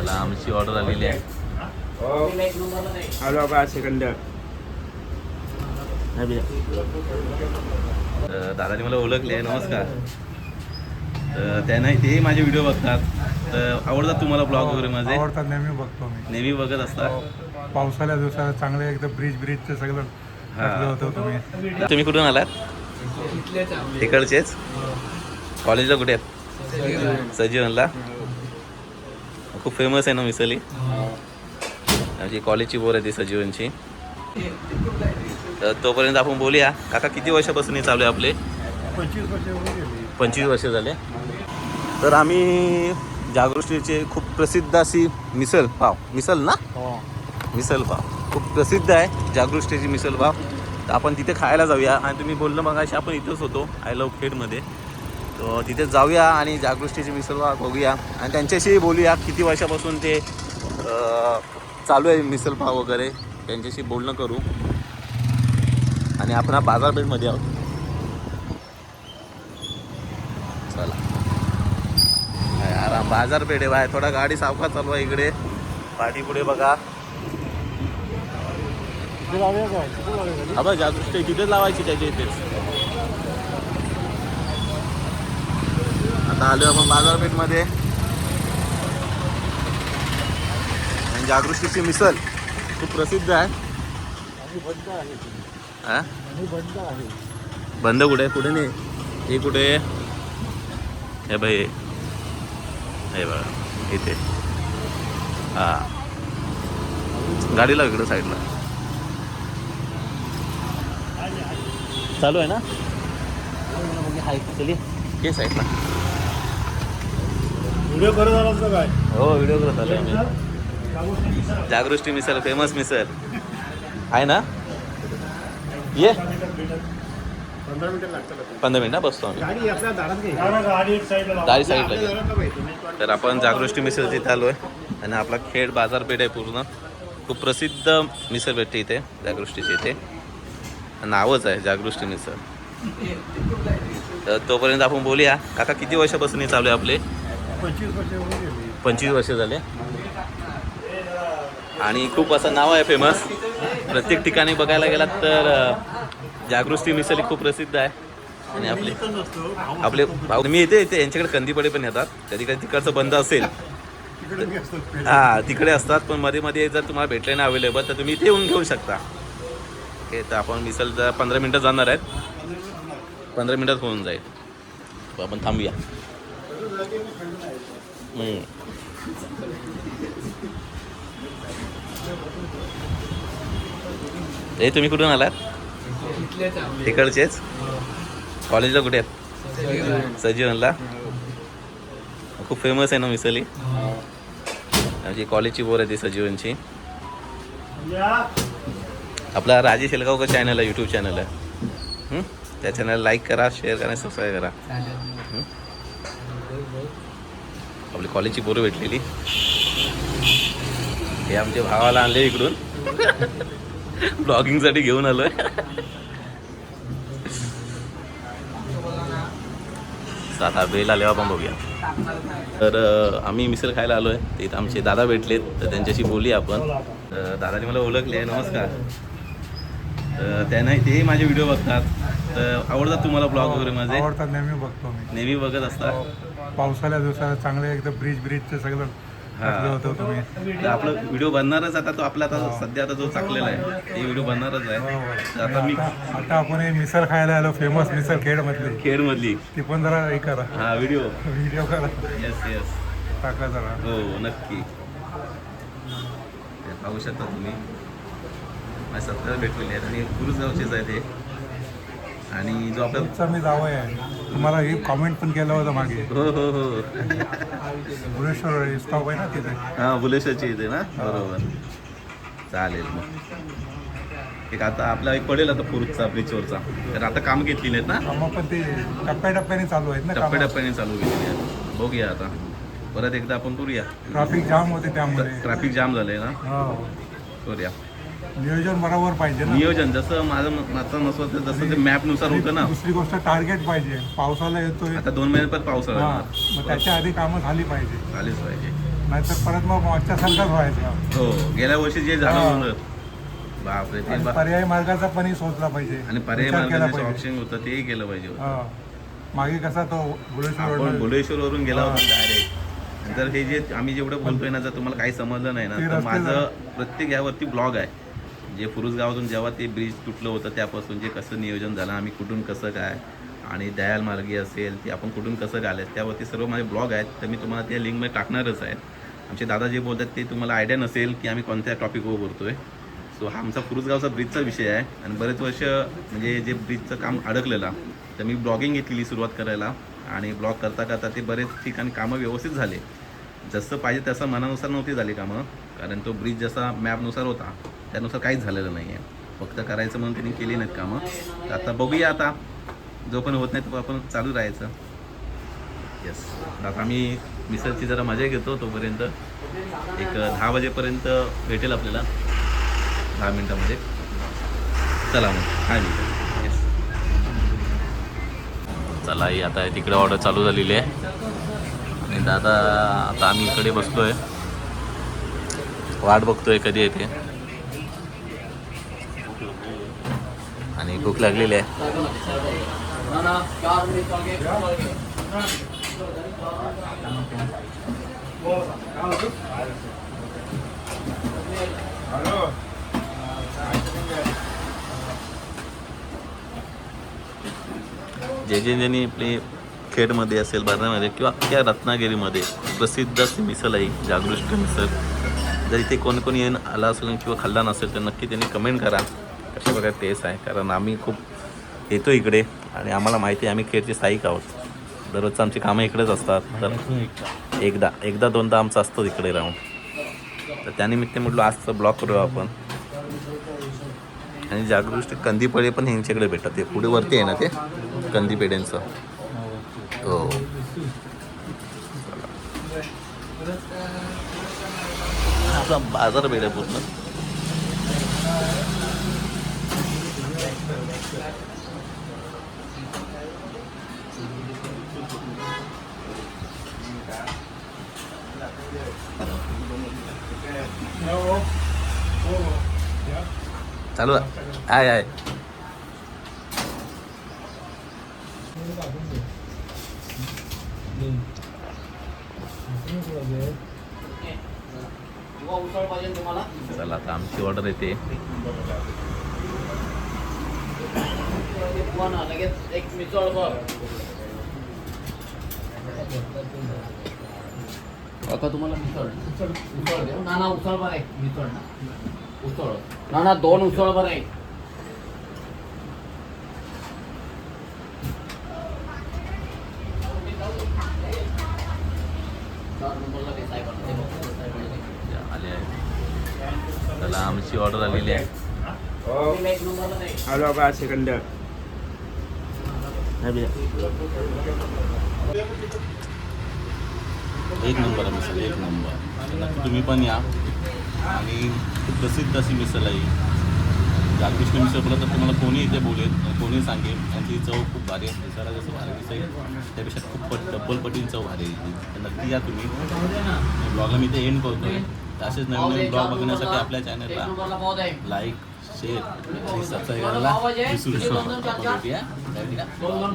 चला आमची ऑर्डर आलेली आहे. आलो बाबा सेकंड तर दादाने मला ओळखले आहे नमस्कार. तर त्यांना ते माझे व्हिडिओ बघतात. तर आवडतात तुम्हाला ब्लॉग वगैरे माझे? आवडतात नेहमी बघतो मी. नेहमी बघत असतात पावसाळ्या दिवसाला चांगलं एकदम ब्रिज ब्रिजचं सगळं होतं तुम्ही. तुम्ही कुठून आलात? तिकडचेच कॉलेजला कुठे आहेत? सजीवनला? खूप फेमस आहे ना मिसली आमची कॉलेजची बोर आहे ती सजीवनची तर तोपर्यंत आपण बोलूया काका किती वर्षापासून हे चालू आहे आपले? पंचवीस वर्ष झाले. तर आम्ही जागृष्टीचे खूप प्रसिद्ध अशी मिसल पाव मिसल ना? हो. मिसल पाव. खूप प्रसिद्ध आहे जागृष्टीची मिसल पाव. तर आपण तिथे खायला जाऊया. आणि तुम्ही बोललं मग अशी आपण इथंच होतो आय लव खेडमध्ये तिथे जाऊया आणि जागृष्टीची मिसळ बघूया. आणि त्यांच्याशी बोलूया किती वर्षापासून ते चालू आहे मिसळ पाव वगैरे त्यांच्याशी बोलणं करू. आणि आपण हा बाजारपेठमध्ये आहोत. चला. आराम बाजारपेठ आहे बाहेर थोडा गाडी सावकाश चालू आहे इकडे. पाठीपुढे बघा. हा जागृष्टी तिथेच लावायची त्याच्या इथेच. आता आलो आपण बाजारपेठमध्ये. आणि जागृष्टीची मिसल खूप प्रसिद्ध आहे. हा? बंद कुठे? आहे कुठे नाही. हे कुठे? हे बाई. हे बघा. इथे. हा. गाडीला इकडं साईडला. चालू आहे ना? चलिए के साईडला. व्हिडिओ करत आला असं काय? हो व्हिडिओ करत आलो आम्ही. जागृष्टी मिसळ फेमस मिसळ. आहे ना? ये. पंधरा मिनिटं लागतात पंधरा मिनिट बसतो आम्ही. गाडी आपल्या दारात घे. गाडी एक साईडला दारी साईडला. तर आपण जागृष्टी मिसळ तिथे आलो आहे आणि आपला खेड बाजारपेठ आहे पूर्ण. खूप प्रसिद्ध मिसळ भेटते इथे जागृष्टीच्या इथे. नावच आहे जागृष्टी मिसळ. तर तोपर्यंत आपण बोलूया. काका किती वर्षापासून हे चालू आहे आपले? पंचवीस वर्ष होऊन गेली. पंचवीस वर्ष झाले. आणि खूप असं नाव आहे फेमस प्रत्येक ठिकाणी बघायला गेलात तर जागृष्टी मिसळ खूप प्रसिद्ध आहे. आणि आपले आपले भाऊ मी येते येते यांच्याकडे कंदीपडे पण येतात. कधी कधी तिकडचं बंद असेल. हा तिकडे असतात पण मध्ये मध्ये जर तुम्हाला भेटले ना अवेलेबल तर तुम्ही इथे येऊन घेऊ शकता. ओके तर आपण मिसल जर पंधरा मिनटं जाणार आहेत. पंधरा मिनटात होऊन जाईल. आपण थांबूया. हम्म. ए तुम्ही कुठून आलात? तिकडचेच कॉलेजला कुठे आहेत? सजीवनला? खूप फेमस आहे ना मिसली आमची कॉलेजची बोर आहे ती सजीवनची. आपला राजेश शेलगावकर चॅनल आहे यूट्यूब चॅनल आहे. त्या चॅनल लाईक करा शेअर करा सबस्क्राईब करा. आपली कॉलेजची पोरं भेटलेली. हे आमच्या भावाला आणले इकडून. ब्लॉगिंगसाठी घेऊन आलोय. आता बेल आल्यावर आपण बघूया. तर आम्ही मिसळ खायला आलो आहे तिथं आमचे दादा भेटलेत. तर त्यांच्याशी बोलूया आपण. तर दादाने मला ओळखले नमस्कार. तर त्यांना ते माझे व्हिडिओ बघतात. तर आवडतात तुम्हाला ब्लॉग वगैरे माझे? आवडतात. नेहमी बघतो नेहमी बघत असतात पावसाळ्या दिवसाला चांगलं एकदम ब्रिज ब्रिजचं सगळं टाकलं होतं तुम्ही. तर आपलं व्हिडिओ बनणारच आता तो आपला आता सध्या आता जो चाकलेला आहे ते व्हिडिओ बनणारच आहे. तर आता मी आता आता आपण हे मिसळ खायला आलो फेमस मिसळ खेड मधली खेडमधली. ती पण जरा हे करा. हा व्हिडिओ व्हिडिओ करा. येस येस टाका जरा. हो नक्की. ते पाहू शकता तुम्ही. माझे सत्तर भेटलेले आहेत आणि गुरुगावचेच आहे ते आणि जो आपला तुमचा मी जावं आहे. तुम्हाला हे कॉमेंट पण केलं होतं मागे. हो हो हो. भुवनेश्वर स्टॉप आहे ना तिथे? हां बुलेश्वरची इथे ना? बरोबर. चालेल मग. एक आता आपला एक पडेल आता पुरुषचा ब्रिजवरचा. तर आता काम घेतलेली आहेत ना? कामं पण ते टप्प्याटप्प्याने चालू आहेत ना टप्प्याटप्प्याने चालू केलेली आहेत. बघूया आता. परत एकदा आपण करूया. ट्रॅफिक जाम होते त्यामध्ये ट्रॅफिक जाम झालंय ना? हो. करूया. नियोजन बरोबर पाहिजे ना. नियोजन जसं माझं माझं नसतं जसं ते मॅपनुसार होतं ना. दुसरी गोष्ट टार्गेट पाहिजे. पावसाला येतोय. आता दोन महिन्यात हा येणार. मग त्याच्या आधी कामं झाली पाहिजे. आलीच पाहिजे. नाहीतर परत मग मागच्या सारखाच व्हायचं. हो गेल्या वर्षी जे झालं हा. होतं. बापरे ते आणि बा- पर्यायी मार्गाचा पण सोचला पाहिजे. आणि पर्याय विचार केला मार्गाचे पाहिजे. ऑप्शन होतं तेही केलं पाहिजे. हा. मागे कसा तो बुलेश्वर आपण रोडला- भुलेश्वर वरून गेला होता. डायरेक्ट जर हे जे आम्ही जेवढं बोलतोय ना जर तुम्हाला काही समजलं नाही ना ते तर रस्ते माझं प्रत्येक यावरती ब्लॉग आहे. जे फुरुसगावातून जेव्हा ते ब्रिज तुटलं होतं त्यापासून जे कसं नियोजन झालं आम्ही कुठून कसं काय आणि दयाल मार्गी असेल ते आपण कुठून कसं घालायचं त्यावरती सर्व माझे ब्लॉग आहेत तर मी तुम्हाला त्या लिंकमध्ये टाकणारच आहे. आमचे दादा जे बोलतात ते तुम्हाला आयडिया नसेल की आम्ही कोणत्या टॉपिकवर आहे सो हा आमचा फुरुसगावचा ब्रिजचा विषय आहे आणि बरेच वर्ष म्हणजे जे ब्रिजचं काम अडकलेलं तर मी ब्लॉगिंग घेतलेली सुरुवात करायला आणि ब्लॉग करता करता ते बरेच ठिकाणी कामं व्यवस्थित झाले. जसं पाहिजे तसं मनानुसार नव्हती झाली कामं कारण तो ब्रिज जसा मॅपनुसार होता त्यानुसार काहीच झालेलं नाही आहे फक्त करायचं म्हणून त्यांनी केली नाहीत कामं. तर आता बघूया आता. जो पण होत नाही तो आपण चालू राहायचं. येस आता आम्ही मिसळची जरा मजा घेतो तोपर्यंत. एक दहा वाजेपर्यंत भेटेल आपल्याला. दहा मिनटामध्ये. चला मग. हाय मी येस चला ही आता तिकडे ऑर्डर चालू झालेली आहे. आणि दादा आता आम्ही इकडे बसलोय. वाट बघतोय कधी येते. भूक लागलेली आहे. जे जे ज्यांनी आपली खेडमध्ये असेल भारतामध्ये किंवा त्या रत्नागिरीमध्ये प्रसिद्ध अशी मिसळ आहे जागृष्ट मिसळ. जर इथे कोण कोणी येऊन आला असेल किंवा खाल्ला नसेल तर नक्की त्यांनी कमेंट करा. कशा प्रकारे टेस्ट आहे. कारण आम्ही खूप येतो इकडे आणि आम्हाला माहिती आहे आम्ही खेळचे स्थायिक आहोत. दररोजचं आमची कामं इकडेच असतात. तर एकदा एकदा दोनदा आमचं असतो इकडे राहून. तर त्यानिमित्त म्हटलं आजचं ब्लॉक करूया आपण. आणि जागृष्टी कंदीपेढे पण ह्यांच्याकडे भेटतात. ते पुढे वरती आहे ना ते? कंदीपेढ्यांचं हो. आपला बाजार भेट आहे पूर्ण. चालू आहे आहे आहे चला आता आमची ऑर्डर येते लगेच एक मिसळ काका तुम्हाला मिसळ. उसळ देऊ. नाना उसळ बरं आहे. मिसळ ना? उसळ. नाना दोन उसळ बरं आहे. आमची ऑर्डर आलेली आहे. Halo Pak Sekender. एक नंबर आहे मिसळ एक नंबर. नक्की तुम्ही पण या. आणि खूप प्रसिद्ध अशी मिसळ आहे. जागृष्ण मिसळ बोला तर तुम्हाला कोणी इथे बोलेल कोणी सांगेल. त्यांची चव खूप भारी आहे. मिसळला जसं भारी दिसेल त्यापेक्षा खूप पट डब्बल पटीन चव भारी आहे नक्की या तुम्ही. ब्लॉगला मी ते एंड करतोय. तर असेच नवीन नवीन ब्लॉग बघण्यासाठी आपल्या चॅनलला लाईक शेअर आणि सबस्क्राईब करायला विसरू नका भेटूया दोन